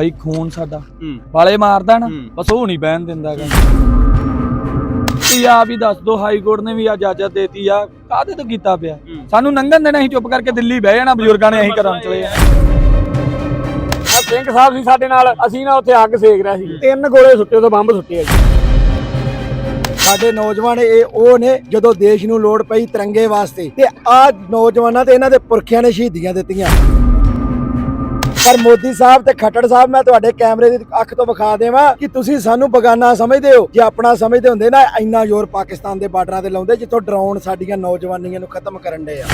ਬਾਈ ਖੂਨ ਸਾਡਾ। ਹੂੰ। ਵਾਲੇ ਮਾਰਦਾ ਨਾ ਹੂੰ। ਬਸ ਉਹ ਨਹੀਂ ਬਹਿਣ ਦਿੰਦਾਗਾ ਤੁਸੀਂ ਆਪ ਹੀ ਦੱਸ ਦੋ ਹਾਈ ਕੋਰਟ ਨੇ ਵੀ ਆ ਇਜਾਜ਼ਤ ਦੇਤੀ ਆ ਕਾਹਦੇ ਤੋਂ ਕੀਤਾ ਪਿਆ? ਹੂੰ। ਸਾਨੂੰ ਨੰਗਨ ਦੇਣਾ ਅਸੀਂ ਚੁੱਪ ਕਰਕੇ ਦਿੱਲੀ ਬਹਿ ਜਾਣਾ ਬਜ਼ੁਰਗਾਂ ਨੇ ਅਸੀਂ ਘਰਾਂ ਚਲੇ। ਆ ਸਿੰਘ ਸਾਹਿਬ ਸੀ ਸਾਡੇ ਨਾਲ ਅਸੀਂ ਨਾ ਉੱਥੇ ਅੱਗ ਸੇਕ ਰਿਹਾ ਸੀ ਤਿੰਨ ਗੋਲੇ ਸੁੱਟੇ ਤੋਂ ਬੰਬ ਸੁੱਟੇ ਆ ਜੀ। ਸਾਡੇ ਨੌਜਵਾਨ ਇਹ ਉਹ ਨੇ ਜਦੋਂ ਦੇਸ਼ ਨੂੰ ਲੋੜ ਪਈ ਤਿਰੰਗੇ ਵਾਸਤੇ ਤੇ ਆ ਨੌਜਵਾਨਾਂ ਤੇ ਇਹਨਾਂ ਦੇ ਪੁਰਖਿਆਂ ਨੇ ਸ਼ਹੀਦੀਆਂ ਦਿੱਤੀਆਂ। ਪਰ ਮੋਦੀ ਸਾਹਿਬ ਤੇ ਖੱਟੜ ਸਾਹਿਬ, ਮੈਂ ਤੁਹਾਡੇ ਕੈਮਰੇ ਦੀ ਅੱਖ ਤੋਂ ਵਿਖਾ ਦੇਵਾਂ ਕਿ ਤੁਸੀਂ ਸਾਨੂੰ ਬਗਾਨਾ ਸਮਝਦੇ ਹੋ। ਜੇ ਆਪਣਾ ਸਮਝਦੇ ਹੁੰਦੇ ਨਾ, ਇੰਨਾ ਜ਼ੋਰ ਪਾਕਿਸਤਾਨ ਦੇ ਬਾਰਡਰਾਂ ਤੇ ਲਾਉਂਦੇ ਜਿੱਥੋਂ ਡਰੋਨ ਸਾਡੀਆਂ ਨੌਜਵਾਨੀਆਂ ਨੂੰ ਖਤਮ ਕਰਨ ਦੇ ਆ।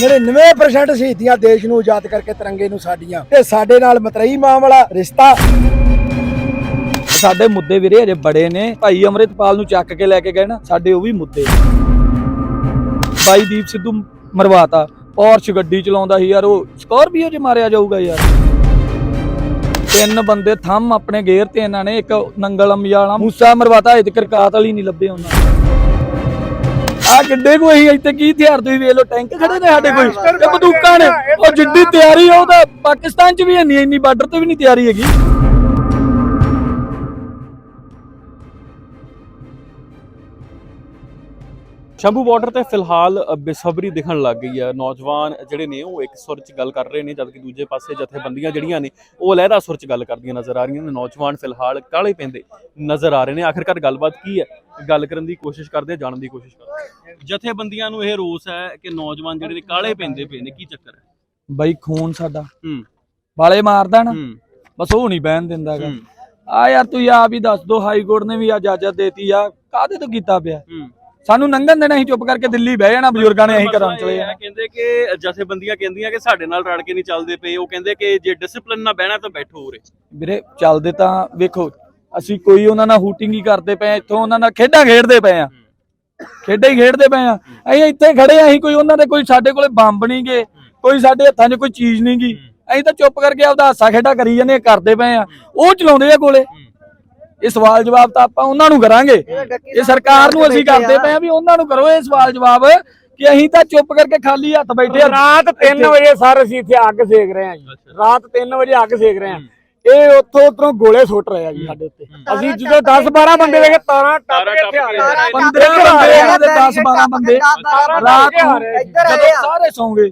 99% ਸ਼ਹੀਦੀਆਂ ਦੇਸ਼ ਨੂੰ ਆਜ਼ਾਦ ਕਰਕੇ ਤਿਰੰਗੇ ਨੂੰ ਸਾਡੀਆਂ। ਤੇ ਸਾਡੇ ਨਾਲ ਮਤਰਈ ਮਾਮਲਾ, ਰਿਸ਼ਤਾ। ਸਾਡੇ ਮੁੱਦੇ ਵੀਰੇ ਅਜੇ ਬੜੇ ਨੇ। ਭਾਈ ਅਮਰਿਤਪਾਲ ਨੂੰ ਚੱਕ ਕੇ ਲੈ ਕੇ ਗਏ ਨਾ, ਸਾਡੇ ਉਹ ਵੀ ਮੁੱਦੇ। ਬਾਈ ਦੀਪ ਸਿੱਧੂ ਮਰਵਾਤਾ। ਪੌਰਸ਼ ਗੱਡੀ ਚਲਾਉਂਦਾ ਸੀ ਯਾਰ, ਉਹ ਸਕਾਰਪੀਓ 'ਚ ਮਾਰਿਆ ਜਾਊਗਾ ਯਾਰ। ਤਿੰਨ ਬੰਦੇ ਥੰਮ ਆਪਣੇ ਗੇਰ ਤੇ ਇਹਨਾਂ ਨੇ, ਇੱਕ ਨੰਗਲ ਅੰਬਿਆਲਾ ਮੂਸਾ ਮਰਵਾਤਾ ਅਜੇ ਤੱਕ ਕਾਤਲ ਹੀ ਨਹੀਂ ਲੱਭੇ ਉਹਨਾਂ ਆ ਕਿੱਡੇ ਕੋਈ ਅਸੀਂ ਇੱਥੇ ਕੀ ਹਥਿਆਰ ਤੁਸੀਂ ਵੇਖ ਲਓ, ਟੈਂਕ ਖੜੇ ਨੇ ਸਾਡੇ ਕੋਲ, ਤੇ ਬੰਦੂਕਾਂ ਨੇ। ਉਹ ਜਿੱਡੀ ਤਿਆਰੀ ਆ, ਉਹ ਪਾਕਿਸਤਾਨ 'ਚ ਵੀ ਇੰਨੀ ਇੰਨੀ ਬਾਰਡਰ ਤੇ ਵੀ ਨਹੀਂ ਤਿਆਰੀ ਹੈਗੀ। ਸ਼ੰਭੂ ਬਾਰਡਰ ਤੇ ਫਿਲਹਾਲ ਬੇਸਬਰੀ ਦਿਖਣ ਲੱਗ ਗਈ ਹੈ ਨੌਜਵਾਨ ਜਿਹੜੇ ਨੇ ਉਹ ਇੱਕ ਸੁਰ 'ਚ ਗੱਲ ਕਰ ਰਹੇ ਨੇ ਜਦਕਿ ਦੂਜੇ ਪਾਸੇ ਜਥੇਬੰਦੀਆਂ ਜਿਹੜੀਆਂ ਨੇ ਉਹ ਅਲੱਗਾ ਸੁਰ 'ਚ ਗੱਲ ਕਰਦੀਆਂ ਨਜ਼ਰ ਆ ਰਹੀਆਂ ਨੇ। ਨੌਜਵਾਨ ਫਿਲਹਾਲ ਕਾਲੇ ਪੈਂਦੇ ਨਜ਼ਰ ਆ ਰਹੇ ਨੇ। ਆਖਿਰਕਾਰ ਗੱਲਬਾਤ ਕੀ ਹੈ? ਗੱਲ ਕਰਨ ਦੀ ਕੋਸ਼ਿਸ਼ ਕਰਦੇ ਆ ਜਾਣਨ ਦੀ ਕੋਸ਼ਿਸ਼ ਕਰਦੇ। ਜਥੇਬੰਦੀਆਂ ਨੂੰ ਇਹ ਰੋਸ ਹੈ ਕਿ ਨੌਜਵਾਨ ਜਿਹੜੇ ਨੇ ਕਾਲੇ ਪੈਂਦੇ ਪਏ ਨੇ। ਕੀ ਚੱਕਰ ਹੈ? ਬਾਈ ਖੂਨ ਸਾਡਾ। ਹੂੰ। ਵਾਲੇ ਮਾਰਦਾ ਨਾ। ਬਸ ਉਹ ਨਹੀਂ ਬਹਿਣ ਦਿੰਦਾਗਾ ਆ ਯਾਰ ਤੁਸੀਂ ਆਪ ਹੀ ਦੱਸ ਦੋ ਹਾਈ ਕੋਰਟ ਨੇ ਵੀ ਆ ਇਜਾਜ਼ਤ ਦੇਤੀ ਆ। ਕਾਹਦੇ ਤੋਂ ਕੀਤਾ ਪਿਆ? ਹੂੰ। ਸਾਨੂੰ ਨੰਗਨ ਦੇਣਾ ਅਸੀਂ ਚੁੱਪ ਕਰਕੇ ਦਿੱਲੀ ਬਹਿ ਜਾਣਾ ਬਜ਼ੁਰਗਾਂ ਨੇ ਅਸੀਂ ਘਰਾਂ ਚਲੇ ਜਾਣਾ। ਕਹਿੰਦੇ ਕਿ ਜਥੇਬੰਦੀਆਂ ਕਹਿੰਦੀਆਂ ਕਿ ਸਾਡੇ ਨਾਲ ਰਲ ਕੇ ਨਹੀਂ ਚੱਲਦੇ ਪਏ ਉਹ ਕਹਿੰਦੇ ਕਿ ਜੇ ਡਿਸਪਲਿਨ ਨਾਲ ਬਹਿਣਾ ਤਾਂ ਬੈਠੋ ਉਰੇ। ਵੀਰੇ ਚੱਲਦੇ ਤਾਂ ਵੇਖੋ ਅਸੀਂ ਕੋਈ ਉਹਨਾਂ ਨਾਲ ਹੂਟਿੰਗ ਹੀ ਕਰਦੇ ਪਏ ਆ, ਇੱਥੋਂ ਉਹਨਾਂ ਨਾਲ ਖੇਡਾਂ ਖੇਡਦੇ ਪਏ ਆ ਖੇਡਾਂ ਹੀ ਖੇਡਦੇ ਪਏ ਆ ਅਸੀਂ ਇੱਥੇ ਖੜੇ ਆ ਅਸੀਂ ਕੋਈ ਉਹਨਾਂ ਦੇ ਕੋਈ ਸਾਡੇ ਕੋਲੇ ਬੰਬ ਨਹੀਂ ਗੇ ਕੋਈ ਸਾਡੇ ਹੱਥਾਂ 'ਚ ਕੋਈ ਚੀਜ਼ ਨਹੀਂ ਗੀ। ਅਸੀਂ ਤਾਂ ਚੁੱਪ ਕਰਕੇ ਆਪਦਾ ਹਾਸਾ ਖੇਡਾ ਕਰੀ ਜਾਂਦੇ ਆ, ਕਰਦੇ ਪਏ ਆ ਉਹ ਚਲਾਉਂਦੇ ਆ ਕੋਲੇ ਇਹ ਸਵਾਲ ਜਵਾਬ ਤਾਂ ਆਪਾਂ ਉਹਨਾਂ ਨੂੰ ਕਰਾਂਗੇ। ਇਹ ਸਰਕਾਰ ਨੂੰ ਅਸੀਂ ਕਰਦੇ ਪਏ ਆ ਵੀ ਉਹਨਾਂ ਨੂੰ ਕਰੋ ਇਹ ਸਵਾਲ ਜਵਾਬ ਕਿ ਅਸੀਂ ਤਾਂ ਚੁੱਪ ਕਰਕੇ ਖਾਲੀ ਹੱਥ ਬੈਠੇ ਆ ਰਾਤ 3 ਵਜੇ ਸਰ ਅਸੀਂ ਇੱਥੇ ਅੱਗ ਸੇਕ ਰਹੇ ਹਾਂ ਜੀ। ਰਾਤ 3 ਵਜੇ ਅੱਗ ਸੇਕ ਰਹੇ ਹਾਂ। ਇਹ ਉੱਥੋਂ ਉੱਧਰੋਂ ਗੋਲੇ ਸੁੱਟ ਰਹੇ ਆ ਜੀ ਸਾਡੇ ਉੱਤੇ। ਅਸੀਂ ਜਦੋਂ 10 12 ਬੰਦੇ ਵੇਖੇ ਤਾਰਾਂ ਟੱਪ ਤਾਰਾਂ ਕੇ ਟੱਪ ਇੱਥੇ ਆ ਕੇ ਰਹੇ ਆ। 15 ਬੰਦੇ। ਇਹਨਾਂ ਦੇ 10 12 ਬੰਦੇ ਰਾਤ ਨੂੰ ਜਦੋਂ ਸਾਰੇ ਸੌਂਗੇ।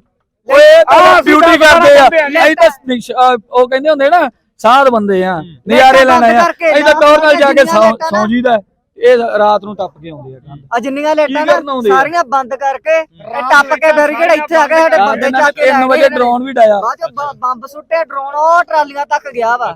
ਓਏ ਤਾਂ ਡਿਊਟੀ ਕਰਦੇ ਆ। ਆ। ਅਸੀਂ ਤਾਂ ਉਹ ਕਹਿੰਦੇ ਹੁੰਦੇ ਨਾ ਸਾਧ ਬੰਦੇ ਆ ਨਜ਼ਾਰੇ ਲੈਣਾ ਆ। ਅਸੀਂ ਤਾਂ ਟੌਰ ਨਾਲ ਜਾ ਕੇ ਸੌਂ ਜੀਦਾ ਇਹ ਰਾਤ ਨੂੰ ਟੱਪ ਕੇ ਆਉਂਦੇ ਆ। ਆ ਜਿੰਨੀਆਂ ਲੇਟਾਂ ਨਾ? ਸਾਰੀਆਂ ਬੰਦ ਕਰਕੇ ਇਹ ਟੱਪ ਕੇ ਬੈਰੀਕੇਡ ਇੱਥੇ ਆ ਗਏ ਸਾਡੇ ਬੰਦੇ ਚੱਕ ਕੇ 3 ਲੈ ਵਜੇ ਡਰੋਨ ਵੀ ਡਾਇਆ। ਬੰਬ ਸੁੱਟੇ ਡਰੋਨ ਉਹ ਟਰਾਲੀਆਂ ਤੱਕ ਗਿਆ ਵਾ।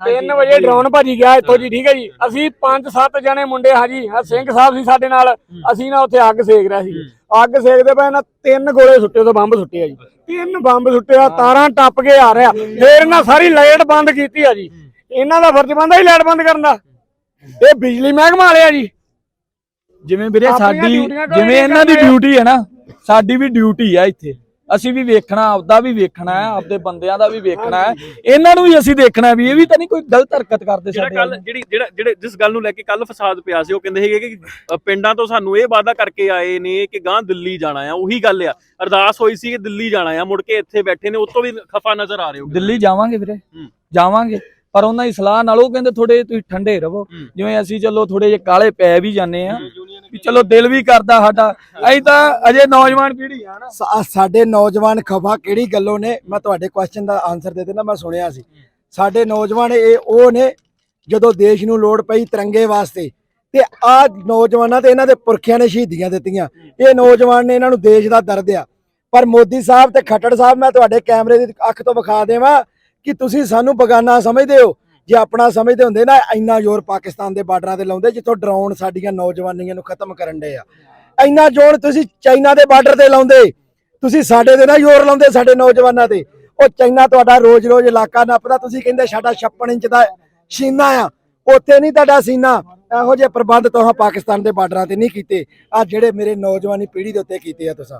3 ਵਜੇ ਡਰੋਨ ਭਾਜੀ ਗਿਆ ਇੱਥੋਂ ਜੀ ਠੀਕ ਹੈ ਜੀ। ਅਸੀਂ 5-7 ਜਣੇ ਮੁੰਡੇ ਹਾਜੀ ਆ ਸਿੰਘ ਸਾਹਿਬ ਸੀ ਸਾਡੇ ਨਾਲ। ਅਸੀਂ ਨਾ ਉੱਥੇ ਅੱਗ ਸੇਕ ਰਿਹਾ ਸੀ। ਅੱਗ ਸੇਕਦੇ ਪਏ ਨਾ ਤਿੰਨ ਗੋਲੇ ਸੁੱਟੇ ਤੋਂ ਬੰਬ ਸੁੱਟੇ ਆ ਜੀ। ਤਿੰਨ ਬੰਬ ਸੁੱਟੇ ਆ ਤਾਰਾਂ ਟੱਪ ਕੇ ਆ ਰਿਹਾ। ਫੇਰ ਇਹਨਾਂ ਸਾਰੀ ਲਾਈਟ ਬੰਦ ਕੀਤੀ ਆ ਜੀ। ਇਹਨਾਂ ਦਾ ਫਰਜ਼ ਬਣਦਾ ਹੀ ਲਾਈਟ ਬੰਦ ਕਰਨ ਦਾ। ਇਹ ਬਿਜਲੀ ਮਹਿਕਮਾ ਵਾਲੇ ਆ ਜੀ। ਜਿਵੇਂ ਵੀਰੇ ਸਾਡੀ ਜਿਵੇਂ ਇਹਨਾਂ ਦੀ। ਡਿਊਟੀ ਹੈ ਨਾ ਸਾਡੀ ਵੀ ਡਿਊਟੀ ਆ ਇੱਥੇ। ਅਸੀਂ ਵੀ ਵੇਖਣਾ ਆਪਦਾ ਵੀ ਵੇਖਣਾ ਹੈ ਆਪਦੇ ਬੰਦਿਆਂ ਦਾ ਵੀ ਵੇਖਣਾ ਹੈ। ਇਹਨਾਂ ਨੂੰ ਵੀ ਅਸੀਂ ਦੇਖਣਾ ਵੀ ਇਹ ਵੀ ਤਾਂ ਨਹੀਂ ਕੋਈ ਗਲਤ ਹਰਕਤ ਕਰਦੇ ਜਿਹੜਾ ਸਾਡੇ ਕੱਲ। ਜਿਹੜੀ ਜਿਹੜਾ ਜਿਹੜੇ ਜਿਸ ਗੱਲ ਨੂੰ ਲੈ ਕੇ ਕੱਲ ਫਸਾਦ ਪਿਆ ਸੀ ਉਹ ਕਹਿੰਦੇ ਸੀਗੇ ਕਿ ਪਿੰਡਾਂ ਤੋਂ ਸਾਨੂੰ ਇਹ ਵਾਅਦਾ ਕਰਕੇ ਆਏ ਨੇ ਕਿ ਗਾਂ ਦਿੱਲੀ ਜਾਣਾ ਆ ਉਹੀ ਗੱਲ ਆ। ਅਰਦਾਸ ਹੋਈ ਸੀ ਕਿ ਦਿੱਲੀ ਜਾਣਾ ਆ ਮੁੜ ਕੇ ਇੱਥੇ ਬੈਠੇ ਨੇ ਉਤੋਂ ਵੀ ਖਫਾ ਨਜ਼ਰ ਆ ਰਹੇ ਹੋ। ਦਿੱਲੀ ਜਾਵਾਂਗੇ ਵੀਰੇ। ਜਾਵਾਂਗੇ। ਪਰ ਉਹਨਾਂ ਦੀ ਸਲਾਹ ਨਾਲ ਉਹ ਕਹਿੰਦੇ ਥੋੜੇ ਤੁਸੀਂ ਠੰਡੇ ਰਹੋ। ਜਿਵੇਂ ਅਸੀਂ ਚਲੋ ਥੋੜੇ ਜਿਹੇ ਕਾਲੇ ਪੈ ਵੀ ਜਾਂਦੇ ਆ ਚਲੋ ਦਿਲ ਵੀ ਕਰਦਾ ਸਾਡਾ। ਅਸੀਂ ਤਾਂ ਅਜੇ ਨੌਜਵਾਨ ਪੀੜ੍ਹੀ ਆ ਨਾ। ਸਾਡੇ ਨੌਜਵਾਨ ਖਫਾ ਕਿਹੜੀ ਗੱਲੋਂ ਨੇ? ਮੈਂ ਤੁਹਾਡੇ ਕੁਐਸਚਨ ਦਾ ਆਨਸਰ ਦੇ ਦੇਣਾ ਮੈਂ ਸੁਣਿਆ ਸੀ। ਸਾਡੇ ਨੌਜਵਾਨ ਇਹ, ਉਹ ਨੇ ਜਦੋਂ ਦੇਸ਼ ਨੂੰ ਲੋੜ ਪਈ ਤਿਰੰਗੇ ਵਾਸਤੇ, ਤੇ ਆ ਨੌਜਵਾਨਾਂ ਤੇ ਇਹਨਾਂ ਦੇ ਪੁਰਖਿਆਂ ਨੇ ਸ਼ਹੀਦੀਆਂ ਦਿੱਤੀਆਂ। ਇਹ ਨੌਜਵਾਨ ਨੇ ਇਹਨਾਂ ਨੂੰ ਦੇਸ਼ ਦਾ ਦਰਦ ਆ ਪਰ ਮੋਦੀ ਸਾਹਿਬ ਤੇ ਖੱਟੜ ਸਾਹਿਬ, ਮੈਂ ਤੁਹਾਡੇ ਕੈਮਰੇ ਦੀ ਅੱਖ ਤੋਂ ਵਿਖਾ ਦੇਵਾਂ ਕਿ ਤੁਸੀਂ ਸਾਨੂੰ ਬਗਾਨਾ ਸਮਝਦੇ ਹੋ ਜੇ ਆਪਣਾ ਸਮਝਦੇ ਹੁੰਦੇ ਨਾ, ਇੰਨਾ ਜ਼ੋਰ ਪਾਕਿਸਤਾਨ ਦੇ ਬਾਰਡਰਾਂ ਤੇ ਲਾਉਂਦੇ, ਜਿੱਥੋਂ ਡਰਾਉਣ ਸਾਡੀਆਂ ਨੌਜਵਾਨੀਆਂ ਨੂੰ ਖਤਮ ਕਰਨ ਦੇ ਆ। ਇੰਨਾ ਜ਼ੋਰ ਤੁਸੀਂ ਚਾਈਨਾ ਦੇ ਬਾਰਡਰ ਤੇ ਲਾਉਂਦੇ, ਤੁਸੀਂ ਸਾਡੇ ਦੇ ਨਾ ਜ਼ੋਰ ਲਾਉਂਦੇ, ਸਾਡੇ ਨੌਜਵਾਨਾਂ ਤੇ। ਉਹ ਚਾਈਨਾ ਤੁਹਾਡਾ ਰੋਜ਼-ਰੋਜ਼ ਇਲਾਕਾ ਨੱਪਦਾ, ਤੁਸੀਂ ਕਹਿੰਦੇ ਸਾਡਾ 56 ਇੰਚ ਦਾ ਸੀਨਾ ਆ। ਉੱਥੇ ਨਹੀਂ ਤੁਹਾਡਾ ਸੀਨਾ। ਇਹੋ ਜਿਹੇ ਪ੍ਰਬੰਧ ਤੁਸੀਂ ਪਾਕਿਸਤਾਨ ਦੇ ਬਾਰਡਰਾਂ ਤੇ ਨਹੀਂ ਕੀਤੇ। ਆ ਜਿਹੜੇ ਮੇਰੇ ਨੌਜਵਾਨੀ ਪੀੜ੍ਹੀ ਦੇ ਉੱਤੇ ਕੀਤੇ ਆ ਤੁਸੀਂ।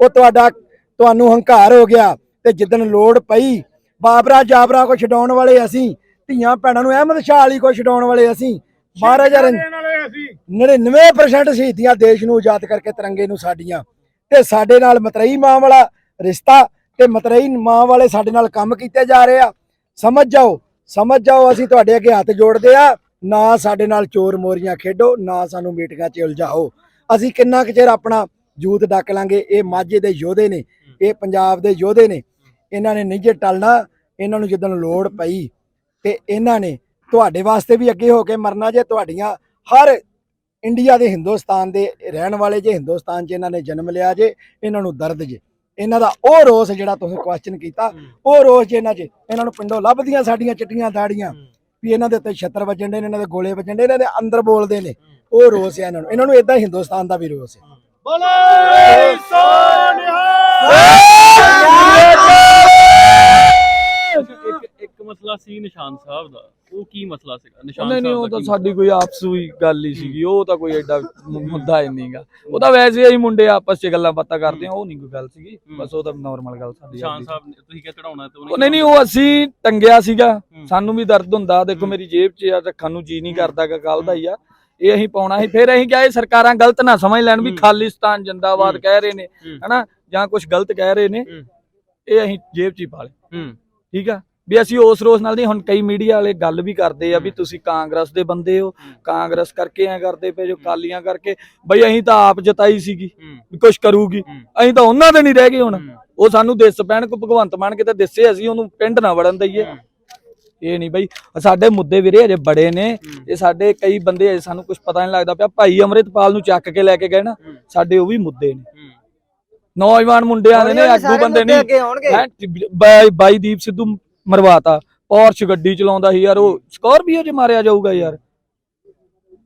ਉਹ ਤੁਹਾਡਾ, ਤੁਹਾਨੂੰ ਹੰਕਾਰ ਹੋ ਗਿਆ ਤੇ ਜਿੱਦਣ ਲੋੜ ਪਈ ਬਾਬਰਾ ਜਾਬਰਾ ਕੋ ਛਡਾਉਣ ਵਾਲੇ ਅਸੀਂ ਧੀਆਂ ਭੈਣਾਂ ਨੂੰ ਅਹਿਮਦ ਸ਼ਾਹ ਅਲੀ ਕੋ ਛਡਾਉਣ ਵਾਲੇ ਅਸੀਂ। ਮਹਾਰਾਜਾ ਰਣ- ਦੇਣ ਵਾਲੇ ਅਸੀਂ। 99% ਸ਼ਹੀਦੀਆਂ ਦੇਸ਼ ਨੂੰ ਆਜ਼ਾਦ ਕਰਕੇ ਤਿਰੰਗੇ ਨੂੰ ਸਾਡੀਆਂ। ਤੇ ਸਾਡੇ ਨਾਲ ਮਤਰਈ ਮਾਂ ਵਾਲਾ ਰਿਸ਼ਤਾ ਤੇ ਮਤਰਈ ਮਾਂ ਵਾਲੇ ਸਾਡੇ ਨਾਲ ਕੰਮ ਕੀਤੇ ਜਾ ਰਹੇ ਆ। ਸਮਝ ਜਾਓ ਸਮਝ ਜਾਓ ਅਸੀਂ ਤੁਹਾਡੇ ਅੱਗੇ ਹੱਥ ਜੋੜਦੇ ਆ। ਨਾ ਸਾਡੇ ਨਾਲ ਚੋਰ ਮੋਰੀਆਂ ਖੇਡੋ ਨਾ ਸਾਨੂੰ ਮੀਟਿੰਗਾਂ 'ਚ ਉਲਝਾਓ। ਅਸੀਂ ਕਿੰਨਾ ਕੁ ਚਿਰ ਆਪਣਾ ਜੂਤ ਡੱਕ ਲਾਂਗੇ ਇਹ ਮਾਝੇ ਦੇ ਯੋਧੇ ਨੇ ਇਹ ਪੰਜਾਬ ਦੇ ਯੋਧੇ ਨੇ। ਇਹਨਾਂ ਨੇ ਨਹੀਂ ਜੇ ਟਲਣਾ ਇਹਨਾਂ ਨੂੰ ਜਦੋਂ ਲੋੜ ਪਈ ਤੇ ਇਹਨਾਂ ਨੇ ਤੁਹਾਡੇ ਵਾਸਤੇ ਵੀ ਅੱਗੇ ਹੋ ਕੇ ਮਰਨਾ ਜੇ ਤੁਹਾਡੀਆਂ ਹਰ ਇੰਡੀਆ ਦੇ ਹਿੰਦੁਸਤਾਨ ਦੇ ਰਹਿਣ ਵਾਲੇ ਜੇ ਹਿੰਦੁਸਤਾਨ 'ਚ ਇਹਨਾਂ ਨੇ ਜਨਮ ਲਿਆ ਜੇ ਇਹਨਾਂ ਨੂੰ ਦਰਦ ਜੇ। ਇਹਨਾਂ ਦਾ ਉਹ ਰੋਸ ਜਿਹੜਾ ਤੁਸੀਂ ਕੁਐਸਚਨ ਕੀਤਾ ਉਹ ਰੋਸ ਜੇ ਇਹਨਾਂ 'ਚ ਇਹਨਾਂ ਨੂੰ ਪਿੰਡੋਂ ਲੱਭਦੀਆਂ ਸਾਡੀਆਂ ਚਿੱਟੀਆਂ ਦਾੜੀਆਂ ਵੀ ਇਹਨਾਂ ਦੇ ਉੱਤੇ ਛੱਤਰ ਵੱਜਣ ਦੇ ਇਹਨਾਂ ਦੇ ਗੋਲੇ ਵੱਜਣ ਦੇ ਇਹਨਾਂ ਦੇ ਅੰਦਰ ਬੋਲਦੇ ਨੇ। ਉਹ ਰੋਸ ਹੈ ਇਹਨਾਂ ਨੂੰ। ਇਹਨਾਂ ਨੂੰ ਇਦਾਂ ਹਿੰਦੁਸਤਾਨ ਦਾ ਵੀ ਰੋਸ ਹੈ। ਇੱਕ ਇੱਕ ਮਸਲਾ ਸੀ ਨਿਸ਼ਾਨ ਸਾਹਿਬ ਦਾ। ਉਹ ਕੀ ਮਸਲਾ ਸੀਗਾ? ਨਿਸ਼ਾਨ ਨਹੀਂ ਨਹੀਂ ਸਾਹਿਬ ਉਹ ਦਾ ਤਾਂ ਕੀ ਸਾਡੀ ਕੋਈ ਆਪਸੂਈ ਗੱਲ ਹੀ ਸੀਗੀ। ਉਹ ਤਾਂ ਕੋਈ ਐਡਾ ਮੁ- ਮੁੱਦਾ ਹੀ ਨਹੀਂਗਾ ਉਹ ਤਾਂ ਵੈਸੇ ਹੀ ਮੁੰਡੇ ਆਪਸ 'ਚ ਗੱਲਾਂ ਬਾਤਾਂ ਕਰਦੇ ਆ ਉਹ ਨਹੀਂ ਕੋਈ ਗੱਲ ਸੀਗੀ। ਬਸ ਉਹ ਤਾਂ ਨਾਰਮਲ ਗੱਲ ਸਾਡੀ ਨਿਸ਼ਾਨ ਆਪਦੀ ਸੀ। ਸਾਹਿਬ ਨੇ ਤੁਸੀਂ ਕਿਹਾ ਚੜਾਉਣਾ ਤੇ ਉਹ ਨਹੀਂ ਨਹੀਂ ਉਹ ਅਸੀਂ ਟੰਗਿਆ ਸੀਗਾ। ਸਾਨੂੰ ਵੀ ਦਰਦ ਹੁੰਦਾ। ਦੇਖੋ ਮੇਰੀ ਜੇਬ 'ਚ ਆ ਰੱਖਣ ਨੂੰ ਜੀ ਨਹੀਂ ਕਰਦਾ ਗਾ ਕੱਲ ਦਾ ਹੀ ਆ। ਇਹ ਅਸੀਂ ਪਾਉਣਾ ਸੀ। ਫਿਰ ਅਸੀਂ ਕਿਹਾ ਇਹ ਸਰਕਾਰਾਂ ਗਲਤ ਨਾ ਸਮਝ ਲੈਣ ਵੀ ਹੂੰ। ਖਾਲਿਸਤਾਨ ਜਿੰਦਾਬਾਦ ਹੂੰ। ਕਹਿ ਰਹੇ ਨੇ ਹੂੰ। ਹਨਾ? ਜਾਂ ਕੁਝ ਗਲਤ ਕਹਿ ਰਹੇ ਨੇ। ਹੂੰ। ਇਹ ਅਸੀਂ ਜੇਬ 'ਚ ਹੀ ਪਾ ਲਏ ਹੂੰ। ਠੀਕ ਆ? ਵੀ ਅਸੀਂ ਉਸ ਰੋਸ ਨਾਲ ਨਹੀਂ ਹੁਣ ਕਈ ਮੀਡੀਆ ਵਾਲੇ ਗੱਲ ਵੀ ਕਰਦੇ ਆ ਵੀ ਤੁਸੀਂ ਕਾਂਗਰਸ ਦੇ ਬੰਦੇ ਹੋ ਕਾਂਗਰਸ ਕਰਕੇ ਐ ਕਰਦੇ ਪਏ ਜੋ ਕਾਲੀਆਂ ਕਰਕੇ ਬਈ ਅਸੀਂ ਤਾਂ ਆਪ ਜਤਾਈ ਸੀਗੀ ਵੀ ਕੁਝ ਕਰੂਗੀ। ਅਸੀਂ ਤਾਂ ਉਹਨਾਂ ਦੇ ਨਹੀਂ ਰਹਿ ਗਏ ਹੁਣ। ਉਹ ਸਾਨੂੰ ਦਿਸ ਪੈਣ ਕੋ ਭਗਵੰਤ ਮਾਨ ਕਿਤੇ ਦਿਸੇ ਅਸੀਂ ਉਹਨੂੰ ਪਿੰਡ ਨਾ ਵੜਨ ਦਈਏ। ਇਹ ਨਹੀਂ ਬਈ ਸਾਡੇ ਮੁੱਦੇ ਵੀਰੇ ਅਜੇ ਬੜੇ ਨੇ। ਇਹ ਸਾਡੇ ਕਈ ਬੰਦੇ ਅਜੇ ਸਾਨੂੰ ਕੁਝ ਪਤਾ ਨਹੀਂ ਲੱਗਦਾ ਪਿਆ ਭਾਈ ਅਮਰਿਤਪਾਲ ਨੂੰ ਚੱਕ ਕੇ ਲੈ ਕੇ ਗਏ ਨਾ। ਸਾਡੇ ਉਹ ਵੀ ਮੁੱਦੇ ਨੇ। ਨੌਜਵਾਨ ਮੁੰਡਿਆਂ ਦੇ ਨੇ ਆਗੂ ਬੰਦੇ ਨਹੀਂ ਬਾਈ ਦੀਪ ਸਿੱਧੂ ਮਰਵਾਤਾ। ਪੌਰਚ ਗੱਡੀ ਚਲਾਉਂਦਾ ਸੀ ਯਾਰ ਉਹ ਸਕਾਰਪੀਓ 'ਚ ਮਾਰਿਆ ਜਾਊਗਾ ਯਾਰ।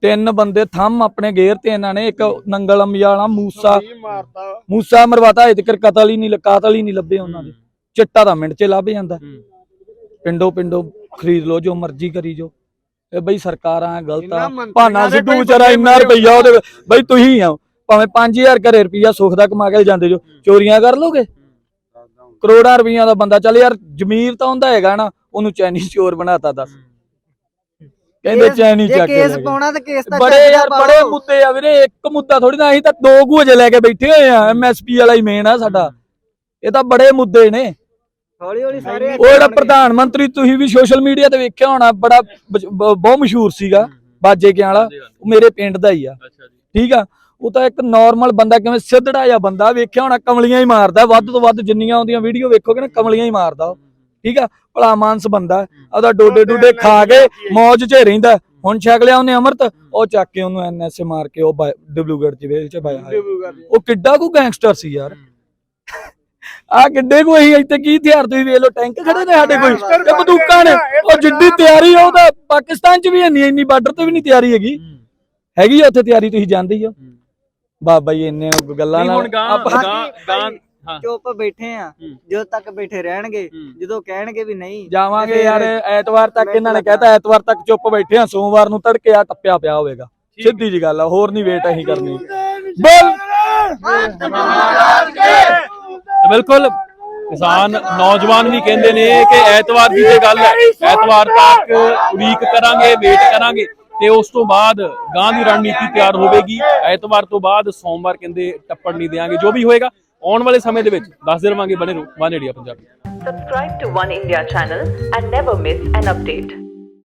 ਤਿੰਨ ਬੰਦੇ ਥੰਮ ਆਪਣੇ ਗੇਅਰ ਤੇ ਇਹਨਾਂ ਨੇ ਇੱਕ ਨੰਗਲ ਅੰਬਿਆਲਾ ਮੂਸਾ। ਮਾਰਤਾ? ਮੂਸਾ ਮਰਵਾਤਾ ਅਜੇ ਤੱਕ ਕਤਲ ਹੀ ਨਹੀਂ ਕਾਤਲ ਹੀ ਨਹੀਂ ਲੱਭੇ ਉਹਨਾਂ ਦੇ। ਚਿੱਟਾ ਤਾਂ ਮਿੰਟ 'ਚ ਲੱਭ ਜਾਂਦਾ। ਪਿੰਡੋ ਪਿੰਡੋ ਖਰੀਦ ਲਓ ਜੋ ਮਰਜ਼ੀ ਕਰੀ ਜੋ। ਇਹ ਬਈ ਸਰਕਾਰਾਂ ਗਲਤ ਆ। ਭਾਨਾ ਦੇ ਸਿੱਧੂ ਵਿਚਾਰਾ ਇੰਨਾ ਰੁਪਈਆ ਉਹਦੇ ਬਈ ਤੁਸੀਂ ਆ ਭਾਵੇਂ 5000 ਘਰੇ ਰੁਪਈਆ ਸੁੱਖ ਦਾ ਕਮਾ ਕੇ ਜਾਂਦੇ ਜੋ। ਚੋਰੀਆਂ ਕਰ ਲੋਗੇ? ਕਰੋੜਾਂ ਰੁਪਈਆ ਦਾ ਬੰਦਾ ਚੱਲ ਯਾਰ ਜ਼ਮੀਰ ਤਾਂ ਹੁੰਦਾ ਹੈਗਾ ਨਾ ਉਹਨੂੰ ਚੈਨੀ ਚੋਰ ਬਣਾਤਾ ਦੱਸ। ਕਹਿੰਦੇ ਚੈਨੀ ਚੱਕ ਕੇ ਕੇਸ। ਪਾਉਣਾ ਤੇ ਕੇਸ ਤਾਂ ਬੜੇ ਯਾਰ। ਬੜੇ ਮੁੱਦੇ ਆ ਵੀਰੇ ਇੱਕ ਮੁੱਦਾ ਥੋੜੀ ਨਾ ਅਸੀਂ ਤਾਂ ਦੋ ਗੂਜੇ ਲੈ ਕੇ ਬੈਠੇ ਹੋਏ ਆ ਐਮਐਸਪੀ ਵਾਲਾ ਹੀ ਮੇਨ ਆ ਸਾਡਾ। ਇਹ ਤਾਂ ਬੜੇ ਮੁੱਦੇ ਨੇ। ਹੌਲੀ ਹੌਲੀ ਸਾਰੇ ਉਹ ਜਿਹੜਾ ਪ੍ਰਧਾਨ ਮੰਤਰੀ ਤੁਸੀਂ ਵੀ ਸੋਸ਼ਲ ਮੀਡੀਆ ਤੇ ਵੇਖਿਆ ਹੋਣਾ ਬੜਾ ਬਹੁਤ ਮਸ਼ਹੂਰ ਸੀਗਾ ਬਾਜੇ ਕਿਆਂ ਵਾਲਾ ਉਹ ਮੇਰੇ ਪਿੰਡ ਦਾ ਹੀ ਆ। ਅੱਛਾ ਜੀ। ਠੀਕ ਆ? ਉਹ ਤਾਂ ਇੱਕ ਨਾਰਮਲ ਬੰਦਾ ਕਿਵੇਂ ਸਿੱਧੜਾ ਜਿਹਾ ਬੰਦਾ ਵੇਖਿਆ ਹੋਣਾ ਕਮਲੀਆਂ ਹੀ ਮਾਰਦਾ ਵੱਧ ਤੋਂ ਵੱਧ ਜਿੰਨੀਆਂ ਉਹਦੀਆਂ ਵੀਡੀਓ ਵੇਖੋਗੇ ਨਾ ਕਮਲੀਆਂ ਹੀ ਮਾਰਦਾ ਠੀਕ ਆ? ਭਲਾ ਮਾਨਸ ਬੰਦਾ ਉਹਦਾ ਡੋਡੇ ਡੋਡੇ ਖਾ ਕੇ ਮੌਜ 'ਚ ਰਹਿੰਦਾ। ਹੁਣ ਛਕ ਲਿਆ ਉਹਨੇ ਅਮਰਤ ਉਹ ਚੱਕ ਕੇ ਉਹਨੂੰ ਐਨਐਸਏ ਮਾਰ ਕੇ ਉਹ ਡਿਬਲੂਗੜ ਚ ਵੇਲ ਚ ਪਾਇਆ ਉਹ ਕਿੱਡਾ ਕੋ ਗੈਂਗਸਟਰ ਸੀ ਯਾਰ। ਆ ਕਿੱਡੇ ਕੋ ਅਸੀਂ ਇੱਥੇ ਕੀ ਹਥਿਆਰ ਤੁਸੀਂ ਵੇਖ ਲਓ ਟੈਂਕ ਖੜੇ ਨੇ ਸਾਡੇ ਕੋਲ ਤੇ ਬੰਦੂਕਾਂ ਨੇ। ਉਹ ਜਿੱਡੀ ਤਿਆਰੀ ਉਹਦਾ ਪਾਕਿਸਤਾਨ ਚ ਵੀ ਇੰਨੀ ਇੰਨੀ ਬਾਰਡਰ ਤੇ ਵੀ ਨਹੀਂ ਤਿਆਰੀ ਹੈਗੀ। ਹੈਗੀ ਉੱਥੇ ਤਿਆਰੀ ਤੁਸੀਂ ਜਾਣਦੇ ਹੀ। ਹੋ। ਬਾਬਾ ਜੀ ਇੰਨੇ ਗੱਲਾਂ ਨਹੀਂ ਨਾਲ ਗਾਂ ਆਪਾਂ- ਗਾਂ ਗਾਂ ਹਾਂ। ਚੁੱਪ ਬੈਠੇ ਆ ਹੂੰ। ਜਦੋਂ ਤੱਕ ਬੈਠੇ ਰਹਿਣਗੇ ਹੂੰ। ਜਦੋਂ ਕਹਿਣਗੇ ਵੀ ਨਹੀਂ ਜਾਵਾਂਗੇ ਯਾਰ ਐਤਵਾਰ ਤੱਕ ਇਹਨਾਂ ਨੇ ਕਹਿਤਾ ਐਤਵਾਰ ਤੱਕ ਚੁੱਪ ਬੈਠੇ ਆ ਸੋਮਵਾਰ ਨੂੰ ਤੜਕੇ ਆ ਟੱਪਿਆ ਪਿਆ ਹੋਵੇਗਾ। ਸਿੱਧੀ ਜੀ ਗੱਲ ਆ ਹੋਰ ਨਹੀਂ ਵੇਟ ਅਸੀਂ ਕਰਨੀ। ਬੋਲ। ਤੇ ਬਿਲਕੁਲ ਕਿਸਾਨ ਨੌਜਵਾਨ ਵੀ ਕਹਿੰਦੇ ਨੇ ਕਿ ਐਤਵਾਰ ਦੀ ਤੇ ਗੱਲ ਹੈ ਐਤਵਾਰ ਤੱਕ ਉਡੀਕ ਕਰਾਂਗੇ ਵੇਟ ਕਰਾਂਗੇ। ਤੇ ਉਸ ਤੋਂ ਬਾਅਦ ਗਾਂ ਦੀ ਰਣਨੀਤੀ ਤਿਆਰ ਹੋਵੇਗੀ ਐਤਵਾਰ ਤੋਂ ਬਾਅਦ ਸੋਮਵਾਰ ਕਹਿੰਦੇ ਟੱਪੜ ਨਹੀਂ ਦੇਾਂਗੇ ਜੋ ਵੀ ਹੋਏਗਾ, ਆਉਣ ਵਾਲੇ ਸਮੇਂ ਦੇ ਵਿੱਚ ਦੱਸਦੇ ਰਵਾਂਗੇ ਬਣੇ ਰਹੋ ਵਾਨੇੜੀਆ Punjabi Subscribe to One India channel and never miss an update.